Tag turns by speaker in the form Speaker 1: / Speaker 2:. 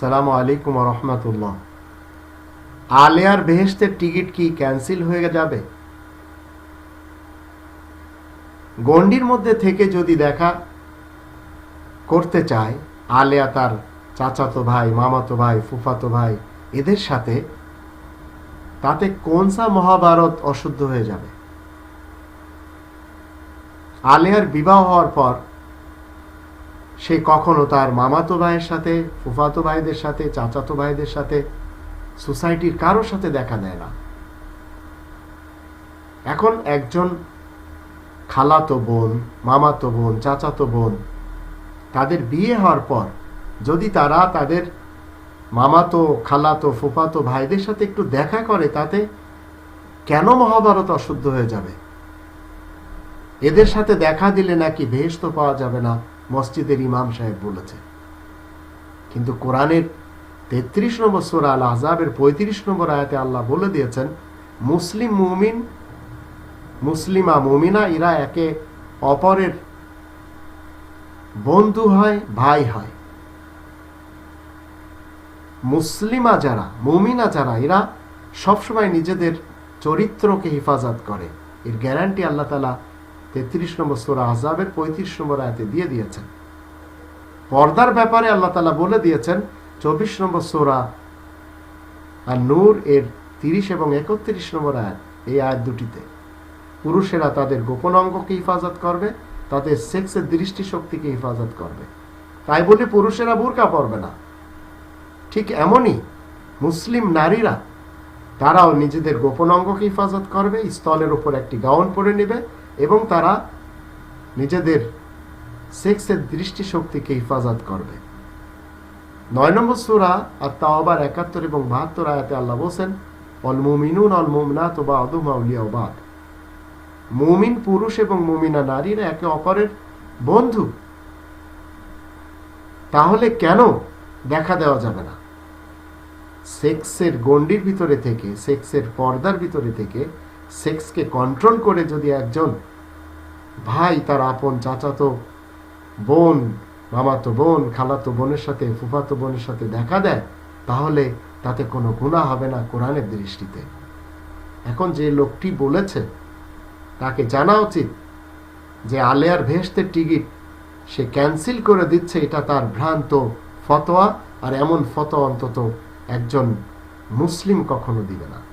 Speaker 1: সালাম আলাইকুম রহমতুল্লাহ। আলেয়ার বেহেস্তের টিকিট কি ক্যান্সেল হয়ে যাবে? গন্ডির মধ্যে থেকে যদি দেখা করতে চায়, আলেয়া তার চাচাতো ভাই, মামাতো ভাই, ফুফাতো ভাই, এদের সাথে, তাতে কোনসা মহাভারত অশুদ্ধ হয়ে যাবে? আলেয়ার বিবাহ হওয়ার পর সে কখনো তার মামাতো ভাইয়ের সাথে, ফুফাতো ভাইদের সাথে, চাচাতো ভাইদের সাথে সোসাইটির কারোর সাথে দেখা দেয় না। এখন একজন খালাতো বোন, মামাতো বোন, চাচাতো বোন তাদের বিয়ে হওয়ার পর যদি তারা তাদের মামাতো, খালাতো, ফুফাতো ভাইদের সাথে একটু দেখা করে, তাতে কেন মহাভারত অশুদ্ধ হয়ে যাবে? এদের সাথে দেখা দিলে নাকি বেহেস্ত পাওয়া যাবে না। মসজিদের ইমাম সাহেব বলেছে। কিন্তু কোরআনের তেত্রিশ নম্বর সোরা আল আজাবের পঁয়ত্রিশ নম্বর আয়াতে আল্লাহ বলে দিয়েছেন, মুসলিম মুমিন, মুসলিমা মুমিনা, এরা একে অপরের বন্ধু হয়, ভাই হয়। মুসলিমা যারা, মুমিনা যারা, এরা সবসময় নিজেদের চরিত্রকে হেফাজত করে। এর গ্যারান্টি আল্লাহ তালা তেত্রিশ নম্বর সোরা আজাবের পঁয়ত্রিশ নম্বর আয়াতে দিয়ে দিয়েছেন। পর্দার ব্যাপারে আল্লাহ তালা বলে দিয়েছেন, চব্বিশ নম্বর সোরা আর নূর এর তিরিশ এবং একত্রিশ নম্বর আয়াত, এই আয়াত দুটিতে। পুরুষেরা তাদের গোপন অঙ্গকে হেফাজত করবে, তাদের সেক্সের দৃষ্টি শক্তিকে হেফাজত করবে। তাই বলে পুরুষেরা বোরকা পরবে না। ঠিক এমনই মুসলিম নারীরা, তারাও নিজেদের গোপন অঙ্গকে হেফাজত করবে, স্থলের উপর একটি গাউন পরে নেবে এবং তারা নিজেদের সেক্সের দৃষ্টিশক্তিকে হেফাজত করবে। নয় নম্বর সুরা আর তাওবার একাত্তর এবং বাহাত্তর আয়াতে আল্লাহ বলছেন অল মুমিনুন অল মুমনাত বা অদুমা উলিয়া বাদ। মুমিন পুরুষ এবং মুমিনা নারীরা একে অপরের বন্ধু। তাহলে কেন দেখা দেওয়া যাবে না? সেক্সের গণ্ডির ভিতরে থেকে, সেক্সের পর্দার ভিতরে থেকে সেক্সকে কন্ট্রোল করে যদি একজন ভাই, তার আপন চাচাতো বোন, মামাতো বোন, খালাতো বোনের সাথে, ফুফাতো বোনের সাথে দেখা দেয়, তাহলে তাতে কোনো গুণা হবে না কোরআনের দৃষ্টিতে। এখন যে লোকটি বলেছে, তাকে জানা উচিত যে আলেয়ার ভেস্তের টিকিট সে ক্যান্সেল করে দিচ্ছে, এটা তার ভ্রান্ত ফতোয়া, আর এমন ফতোয়া অন্তত একজন মুসলিম কখনো দিবে না।